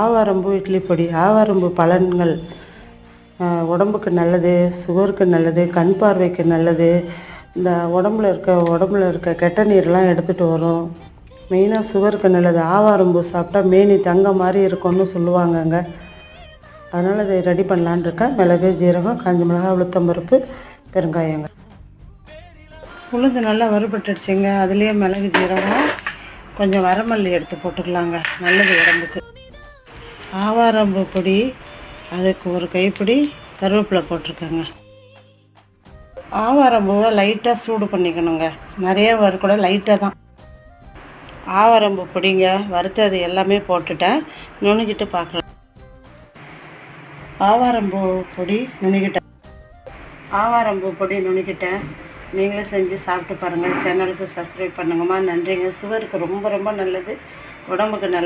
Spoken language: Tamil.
ஆவாரம்பூ இட்லி பொடி ஆவாரம்பூ பலன்கள் உடம்புக்கு நல்லது சுகருக்கு நல்லது கண் பார்வைக்கு நல்லது. இந்த உடம்புல இருக்க உடம்புல இருக்க கெட்ட நீர்லாம் எடுத்துகிட்டு வரும். மெயினாக சுகருக்கு நல்லது. ஆவாரம்பூ சாப்பிட்டா மேனி தங்க மாதிரி இருக்கும்னு சொல்லுவாங்கங்க. அதனால் இதை ரெடி பண்ணலான் இருக்கேன். மிளகு ஜீரகம் காஞ்சி மிளகாய் உளுத்தம்பருப்பு பெருங்காயங்க. உளுந்து நல்லா வறுபட்டுடுச்சுங்க. அதுலேயே மிளகு ஜீரகம் கொஞ்சம் வரமல்லி எடுத்து போட்டுக்கலாங்க. நல்லது உடம்புக்கு. ஆவாரம்பூ பொடி அதுக்கு ஒரு கைப்பிடி கருவேப்பிலை போட்டிருக்கேங்க. ஆவாரம்பூவை லைட்டாக சூடு பண்ணிக்கணுங்க. நிறைய வறுக்கூட லைட்டாக தான். ஆவாரம்பூ பொடிங்க வறுத்தது எல்லாமே போட்டுட்டேன். நுணுக்கிட்டு பார்க்கலாம் ஆவாரம்பூ பொடி நுணுக்கிட்டேன் ஆவாரம்பூ பொடி நுணுக்கிட்டேன் நீங்களும் செஞ்சு சாப்பிட்டு பாருங்கள் சேனலுக்கு சப்ஸ்கிரைப் பண்ணுங்கம்மா. நன்றிங்க. சுகருக்கு ரொம்ப ரொம்ப நல்லது. உடம்புக்கு நல்லது.